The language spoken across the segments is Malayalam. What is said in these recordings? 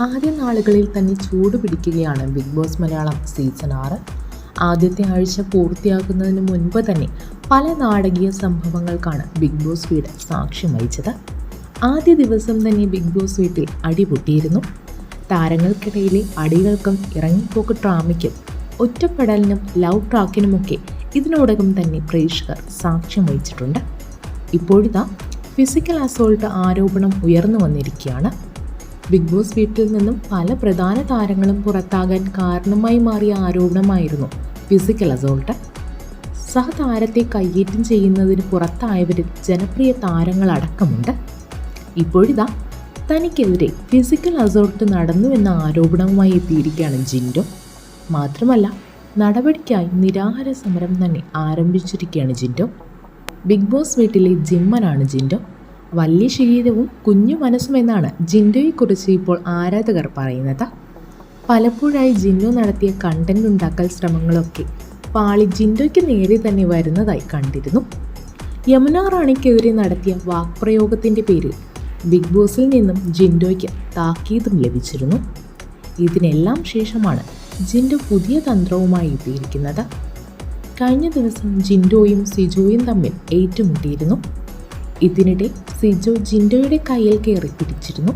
ആദ്യ നാളുകളിൽ തന്നെ ചൂട് പിടിക്കുകയാണ് ബിഗ് ബോസ് മലയാളം സീസൺ ആറ്. ആദ്യത്തെ ആഴ്ച പൂർത്തിയാക്കുന്നതിന് മുൻപ് തന്നെ പല നാടകീയ സംഭവങ്ങൾക്കാണ് ബിഗ് ബോസ് വീട് സാക്ഷ്യം വഹിച്ചത്. ആദ്യ ദിവസം തന്നെ ബിഗ് ബോസ് വീട്ടിൽ അടിപൊട്ടിയിരുന്നു. താരങ്ങൾക്കിടയിലെ അടികൾക്കും ഇറങ്ങിപ്പോക്ക് ഡ്രാമയ്ക്കും ഒറ്റപ്പെടലിനും ലവ് ട്രാക്കിനുമൊക്കെ ഇതിനോടകം തന്നെ പ്രേക്ഷകർ സാക്ഷ്യം വഹിച്ചിട്ടുണ്ട്. ഇപ്പോഴിതാ ഫിസിക്കൽ അസോൾട്ട് ആരോപണം ഉയർന്നു വന്നിരിക്കുകയാണ്. ബിഗ് ബോസ് വീട്ടിൽ നിന്നും പല പ്രധാന താരങ്ങളും പുറത്താകാൻ കാരണമായി മാറിയ ആരോപണമായിരുന്നു ഫിസിക്കൽ അസോൾട്ട് സഹതാരത്തെ കയ്യേറ്റം ചെയ്യുന്നതിന് പുറത്തായവരിൽ ജനപ്രിയ താരങ്ങളടക്കമുണ്ട്. ഇപ്പോഴിതാ തനിക്കെതിരെ ഫിസിക്കൽ അസോൾട്ട് നടന്നുവെന്ന ആരോപണവുമായി എത്തിയിരിക്കുകയാണ് ജിൻഡോ. മാത്രമല്ല നടപടിക്കായി നിരാഹാര സമരം തന്നെ ആരംഭിച്ചിരിക്കുകയാണ് ജിൻഡോ. ബിഗ് ബോസ് വീട്ടിലെ ജിമ്മനാണ് ജിൻഡോ. വലിയ ശരീരവും കുഞ്ഞു മനസ്സും എന്നാണ് ജിൻഡോയെക്കുറിച്ച് ഇപ്പോൾ ആരാധകർ പറയുന്നത്. പലപ്പോഴായി ജിൻഡോ നടത്തിയ കണ്ടന്റ് ഉണ്ടാക്കൽ ശ്രമങ്ങളൊക്കെ പാളി ജിൻഡോയ്ക്ക് നേരെ തന്നെ വരുന്നതായി കണ്ടിരുന്നു. യമുന റാണിക്കെതിരെ നടത്തിയ വാക്പ്രയോഗത്തിന്റെ പേരിൽ ബിഗ് ബോസിൽ നിന്നും ജിൻഡോയ്ക്ക് താക്കീതും ലഭിച്ചിരുന്നു. ഇതിനെല്ലാം ശേഷമാണ് ജിൻഡോ പുതിയ തന്ത്രവുമായി എത്തിയിരിക്കുന്നത്. കഴിഞ്ഞ ദിവസം ജിൻഡോയും സിജോയും തമ്മിൽ ഏറ്റുമുട്ടിയിരുന്നു. ഇതിനിടെ സിജോ ജിൻഡോയുടെ കയ്യിൽ കയറി പിടിച്ചിരുന്നു.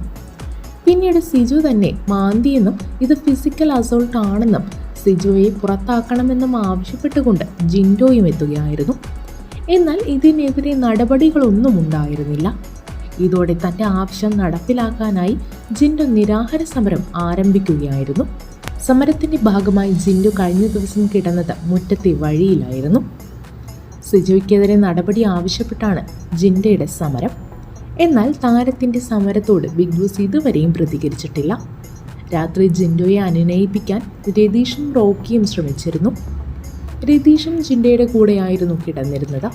പിന്നീട് സിജു തന്നെ മാന്തിയെന്നും ഇത് ഫിസിക്കൽ അസോൾട്ട് ആണെന്നും സിജോയെ പുറത്താക്കണമെന്നും ആവശ്യപ്പെട്ടുകൊണ്ട് ജിൻഡോയും എത്തുകയായിരുന്നു. എന്നാൽ ഇതിനെതിരെ നടപടികളൊന്നും ഉണ്ടായിരുന്നില്ല. ഇതോടെ തന്റെ ആവശ്യം നടപ്പിലാക്കാനായി ജിൻഡോ നിരാഹാര സമരം ആരംഭിക്കുകയായിരുന്നു. സമരത്തിന്റെ ഭാഗമായി ജിൻഡു കഴിഞ്ഞ ദിവസം കിടന്നത് മുറ്റത്തെ വഴിയിലായിരുന്നു. സിജോയ്ക്കെതിരെ നടപടി ആവശ്യപ്പെട്ടാണ് ജിൻഡയുടെ സമരം. എന്നാൽ താരത്തിന്റെ സമരത്തോട് ബിഗ് ബോസ് ഇതുവരെയും പ്രതികരിച്ചിട്ടില്ല. രാത്രി ജിൻഡോയെ അനുനയിപ്പിക്കാൻ രതീഷും റോക്കിയും ശ്രമിച്ചിരുന്നു. രതീഷും ജിൻഡയുടെ കൂടെയായിരുന്നു കിടന്നിരുന്നത്.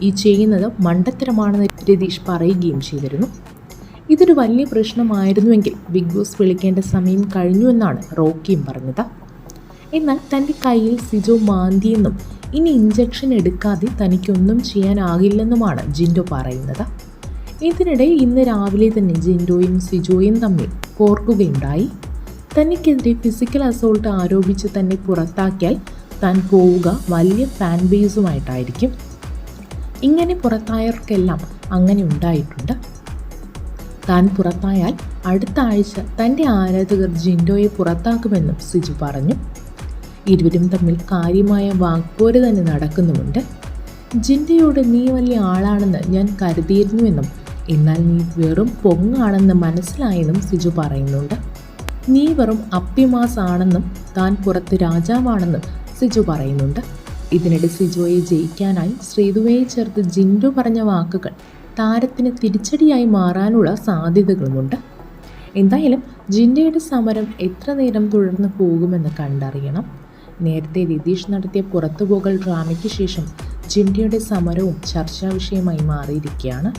ഈ ചെയ്യുന്നത് മണ്ടത്തരമാണെന്ന് രതീഷ് പറയുകയും ചെയ്തിരുന്നു. ഇതൊരു വലിയ പ്രശ്നമായിരുന്നുവെങ്കിൽ ബിഗ് ബോസ് വിളിക്കേണ്ട സമയം കഴിഞ്ഞുവെന്നാണ് റോക്കിയും പറഞ്ഞത്. എന്നാൽ തന്റെ കയ്യിൽ സിജോ മാന്തിയെന്നും ഇനി ഇഞ്ചക്ഷൻ എടുക്കാതെ തനിക്കൊന്നും ചെയ്യാനാകില്ലെന്നുമാണ് ജിൻഡോ പറയുന്നത്. ഇതിനിടെ ഇന്ന് രാവിലെ തന്നെ ജിൻഡോയും സിജോയും തമ്മിൽ കോർക്കുകയുണ്ടായി. തനിക്കെതിരെ ഫിസിക്കൽ അസോൾട്ട് ആരോപിച്ച് തന്നെ പുറത്താക്കിയാൽ താൻ പോവുക വലിയ ഫാൻ ബേസുമായിട്ടായിരിക്കും ഇങ്ങനെ പുറത്തായവർക്കെല്ലാം അങ്ങനെ ഉണ്ടായിട്ടുണ്ട്. താൻ പുറത്തായാൽ അടുത്ത ആഴ്ച തന്റെ ആരാധകർ ജിൻഡോയെ പുറത്താക്കുമെന്നും സിജു പറഞ്ഞു. ഇരുവരും തമ്മിൽ കാര്യമായ വാക്പോര് തന്നെ നടക്കുന്നുമുണ്ട്. ജിൻഡയോട് നീ വലിയ ആളാണെന്ന് ഞാൻ കരുതിയിരുന്നുവെന്നും എന്നാൽ നീ വെറും പൊങ്ങാണെന്ന് മനസ്സിലായെന്നും സിജു പറയുന്നുണ്ട്. നീ വെറും അപ്പിമാസ് ആണെന്നും താൻ പുറത്ത് രാജാവാണെന്നും സിജു പറയുന്നുണ്ട്. ഇതിനിടെ സിജോയെ ജയിക്കാനായി ശ്രീതുവയെ ചേർത്ത് ജിൻഡു പറഞ്ഞ വാക്കുകൾ താരത്തിന് തിരിച്ചടിയായി മാറാനുള്ള സാധ്യതകളുമുണ്ട്. എന്തായാലും ജിൻഡയുടെ സമരം എത്ര നേരം തുടർന്ന് പോകുമെന്ന് കണ്ടറിയണം. നേരത്തെ രതീഷ് നടത്തിയ പുറത്തുപോകൽ ഡ്രാമയ്ക്ക് ശേഷം ജിൻഡയുടെ സമരവും ചർച്ചാ വിഷയമായി മാറിയിരിക്കുകയാണ്